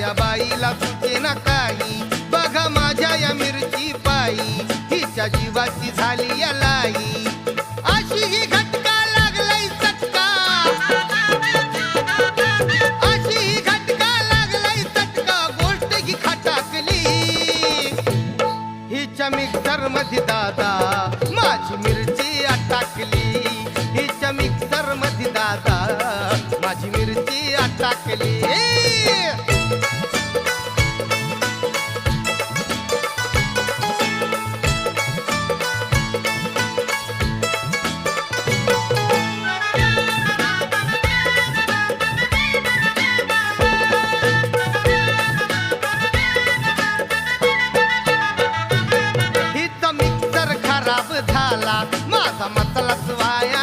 या बाईला सुचे ना काही. बघा माझ्या या मिरची पायी हिच्या जीवाची झाली या लाई. अशी ही घटका लागलाय चटका. अशी ही घटका लागलाय चटका. गोष्ट ही खटाकली. हिच्या मिक्सरमध्ये दादा माझी मिरची अटाकली हिच्या मिक्सरमध्ये दादा माझी मिरची अटाकली झाला माझा मतलस वाया